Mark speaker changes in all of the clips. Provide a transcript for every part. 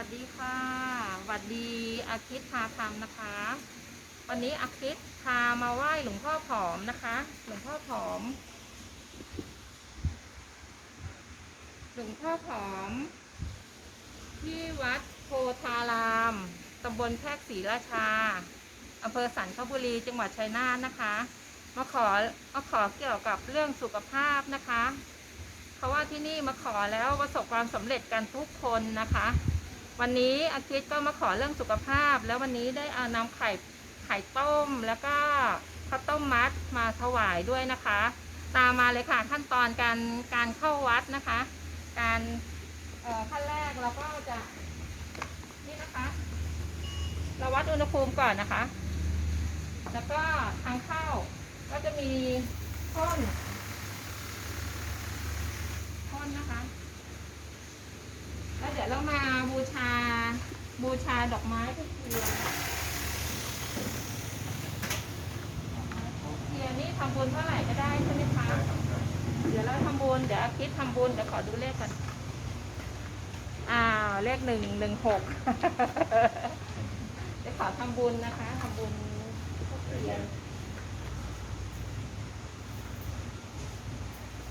Speaker 1: วัสดีค่ะสวัสดีอาคิดพาทำนะคะ วันนี้อาคิดพามาไหว้หลวงพ่อผอมนะคะ หลวงพ่อผอม หลวงพ่อผอม ที่วัดโพธารามตำบลแพรกศรีราชาอำเภอสันคบุรีจังหวัดชัยนาทนะคะ มาขอมาขอเกี่ยวกับเรื่องสุขภาพนะคะเพราะว่าที่นี่มาขอแล้วประสบความสำเร็จกันทุกคนนะคะ วันนี้อาทิตย์ก็มาขอเรื่องสุขภาพ แล้ววันนี้ได้เอานำไข่ไข่ต้มแล้วก็ข้าวต้มมัดมาถวายด้วยนะคะ ตามมาเลยค่ะขั้นตอนการการเข้าวัดนะคะ การขั้นแรกเราก็จะนี่นะคะ เราวัดอุณหภูมิก่อนนะคะ แล้วก็ทางเข้าก็จะมีพ่นพ่นนะคะ แล้วเดี๋ยวเรามาบูชาบูชาดอกไม้ทุกเทียนเทียนนี่ทำบุญเท่าไหร่ก็ได้ใช่ไหมคะ เดี๋ยวเราทำบุญเดี๋ยวอาคิดทำบุญเดี๋ยวขอดูเลขกันอ้าวเลขหนึ่งหนึ่งหกเดี๋ยวขอทำบุญนะคะทำบุญทุกเทียน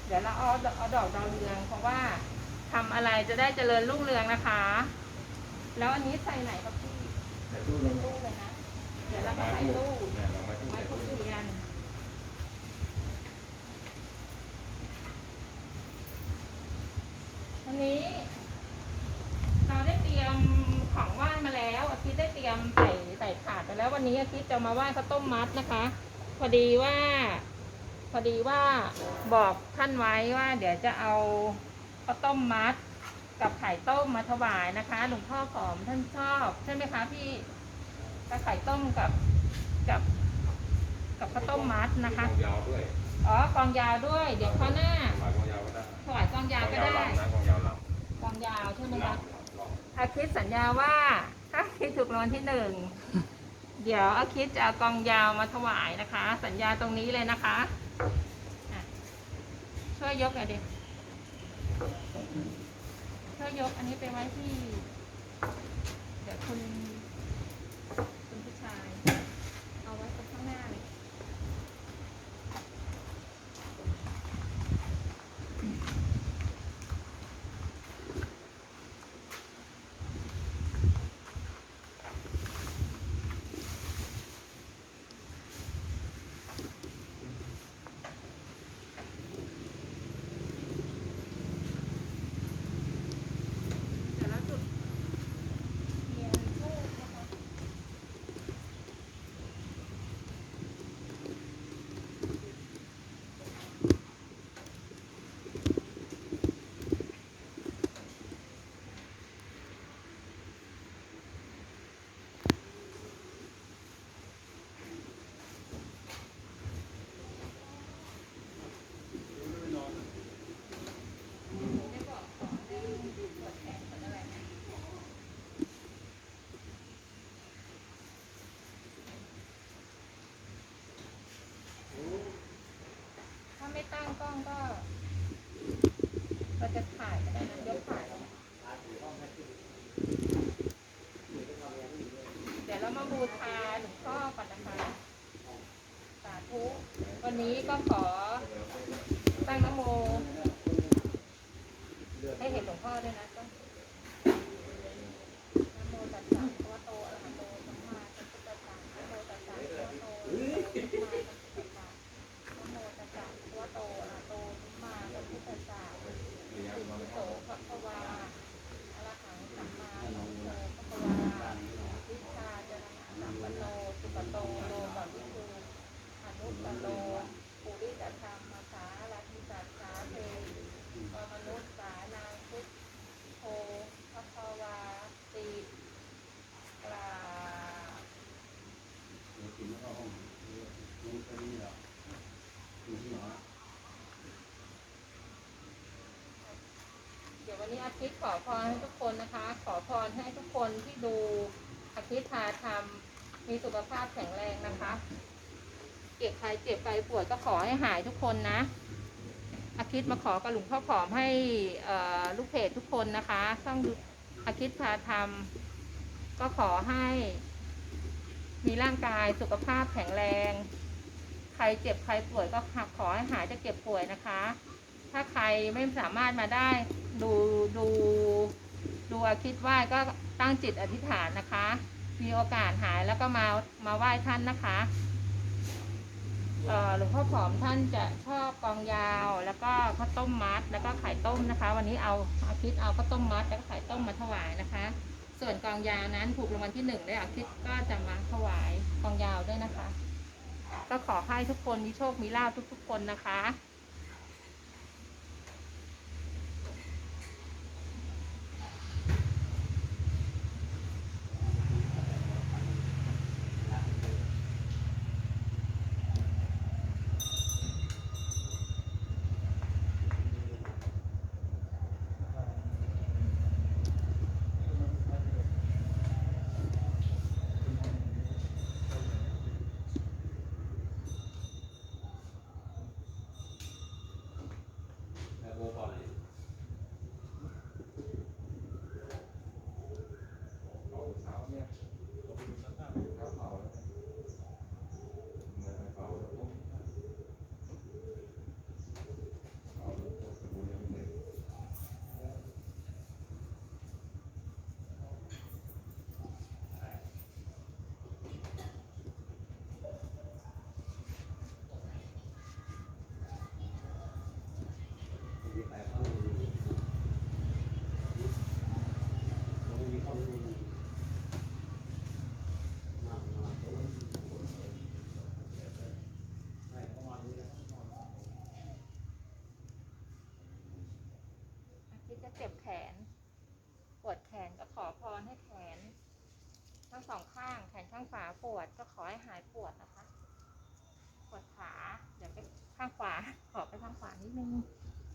Speaker 1: เดี๋ยวเราเอาเอาดอกดาวเรืองเพราะว่า ทำอะไรจะได้เจริญรุ่งเรืองนะคะ แล้วอันนี้ใส่ไหนครับพี่
Speaker 2: แต่ตู้
Speaker 1: เป็
Speaker 2: ล
Speaker 1: น
Speaker 2: ง
Speaker 1: ตู้เลยนะ เดี๋ยวเราก็ใส่ตู้
Speaker 2: เนี่ยเรามาตู้
Speaker 1: ไว้
Speaker 2: ใส่
Speaker 1: ทุ
Speaker 2: ตู้
Speaker 1: กเทียนวันนี้ เราได้เตรียมของไหว้มาแล้วอาทิตย์ได้เตรียมใส่ใส่ถาดไปแล้ววันนี้อาทิตย์จะมาไหว้ข้าวต้มมัดนะคะ พอดีว่า พอดีว่าบอกท่านไว้ว่า เดี๋ยวจะเอา ข้าวต้มมัด กับไข่ต้มมาถวายนะคะ หลวงพ่อผอมท่านชอบใช่ไหมคะพี่กับไข่ต้มกับกับ กับข้าวต้มมัดนะคะ
Speaker 2: กองยาวด้วย
Speaker 1: อ๋อกองยาวด้วย เดี๋ยวข้าวหน้า
Speaker 2: หมายกองยาวก็ได้
Speaker 1: ถวายกองยาวก็ได้
Speaker 2: ลำนะกองยาวล
Speaker 1: กองยาวใช่ำไหม
Speaker 2: ลำ
Speaker 1: คะ
Speaker 2: ลำ
Speaker 1: อาคิดสัญญาว่าถ้าคิดถูกรางวัลที่หนึ่งเดี๋ยวอาคิดจะเอากองยาวมาถวายนะคะ สัญญาตรงนี้เลยนะคะอะช่วยยกหน่อยดิ ก็ยกอันนี้ไปไว้ที่ เดี๋ยวคุณผู้ชาย เอาไว้ตรงข้างหน้าเลย เดี๋ยวเราจุดเทียนธูปนะคะ ได้บอกขอได้ตรวจแขนตรวจอะไรไหมถ้าไม่ตั้งกล้ องก็เราจะถ่ายก็ได้นะยกถ่ายแล้วเดี๋ยวเรามาบูชาหลวงพ่อก่อนนะคะ สาธุวันนี้ก็ขอตั้งนะโมให้เห็นหลวงพ่อด้วยนะโมตัสสะภะคะวะโตอะระหะโตสัมมาสัมพุทธัสสะนะโมตัสสะภะคะวะโตอะระหะโตสัมมาสัมพุทธัสสะนะโมตัสสะภะคะวะโตอะระหะโตสัมมาสัมพุทธัสสะอิติโสภะคะวาอะระหังสัมมาสัมพุทโธภะคะวาวิชาจรณะสัมปันโนสุปโตโลกวิทูอนุตตโลปุริสธรรมสาราธิสัสสาเท ปมนุษย์สานาพุทโธพระภวาติกราบ
Speaker 3: เรากินแล้วก็ห้องรู้แค่นี้เหรออยู่ที่หอ
Speaker 1: เดี๋ย วันนี้อาทิตย์ขอพรให้ทุกคนนะคะ ขอพรให้ทุกคนที่ดูอาทิตย์พาทำมีสุขภาพแข็งแรงนะคะ เจ็บใครเจ็บใครปวยก็ขอให้หายทุกคนนะ อาทิตย์มาขอกับหลวงพ่อผอมให้ลูกเพจทุกคนนะคะช่องอาคิดพาทำก็ขอให้ มีร่างกายสุขภาพแข็งแรง ใครเจ็บใครป่วยก็ขอให้หายจากเจ็บป่วยนะคะ ถ้าใครไม่สามารถมาได้ดูดูดูอาคิดไหว้ก็ตั้งจิตอธิษฐานนะคะ มีโอกาสหายแล้วก็มามาไหว้ท่านนะคะเอ่อหลวงพ่อผอมท่านจะชอบกองยาวแล้วก็ข้าวต้มมัดแล้วก็ไข่ต้มนะคะ วันนี้เอาอาคิดเอาข้าวต้มมัดแล้วก็ไข่ต้มมาถวายนะคะ ส่วนกองยาวนั้นถูกรางวัลที่หนึ่งได้อาคิดก็จะมาถวายกองยาวด้วยนะคะ ก็ขอให้ทุกคนมีโชคมีลาภทุกๆคนนะคะ
Speaker 3: แล้วโบก่อนเลยเอาเท้าเนี่ยเอาไปดูสักหน้าเท้าเผาแล้วเมื่อเผาแล้วปุ๊บเผาแล้วปุ๊บสมุนยังไม่เสร็จ มีแต่ข้อมูลมันมีข้อมูลมากมายให้ประมาณนี้นะครับ
Speaker 1: อาทิตย์จะ เจ็บแขน ปวดแขนก็ขอพรให้แขน ทั้งสองข้างแขนข้างขวาปวดก็ขอให้หายปวดนะคะ ปวดขาเดี๋ยวไปข้างขวาขอไปข้างขวานิดนึง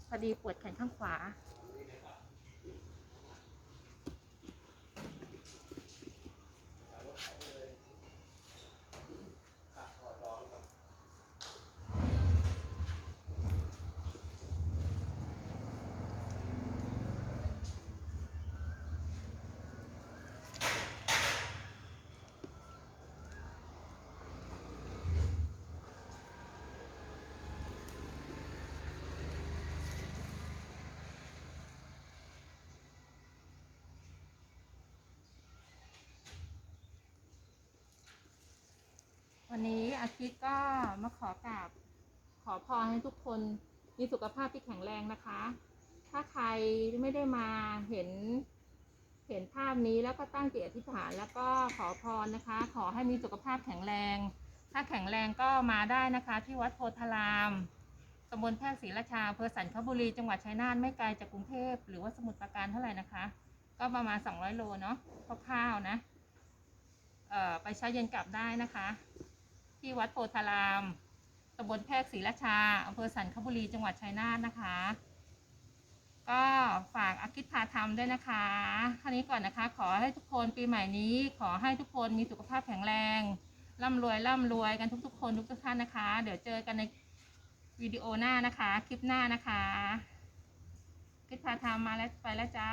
Speaker 1: พอดีปวดแขนข้างขวา วันนี้อาทิตย์ก็มาขอกราบขอพรให้ทุกคนมีสุขภาพที่แข็งแรงนะคะ ถ้าใครไม่ได้มาเห็นเห็นภาพนี้แล้วก็ตั้งจิตอธิษฐานแล้วก็ขอพรนะคะ ขอให้มีสุขภาพแข็งแรง ถ้าแข็งแรงก็มาได้นะคะ ที่วัดโพธารามตำบลแพรกศรีราชาอำเภอสันคบุรี จังหวัดชัยนาทไม่ไกลจากกรุงเทพหรือว่าสมุทรปราการเท่าไหร่นะคะ ก็ประมาณ 200 โลเนาะคร่าวๆนะ เอ่อไปช้าเย็นกลับได้นะคะ ที่วัดโพธารามตำบลแพรกศรีราชาอำเภอสันคบุรีจังหวัดชัยนาทนะคะ ก็ฝากอาคิดพาทำด้วยนะคะท่านี้ก่อนนะคะ ขอให้ทุกคนปีใหม่นี้ ขอให้ทุกคนมีสุขภาพแข็งแรงร่ำรวยร่ำรวยกันทุกๆ คนทุกๆท่านนะคะ เดี๋ยวเจอกันในวิดีโอหน้านะคะ คลิปหน้านะคะคิดพาทำมาแล้วไปแล้วจ้า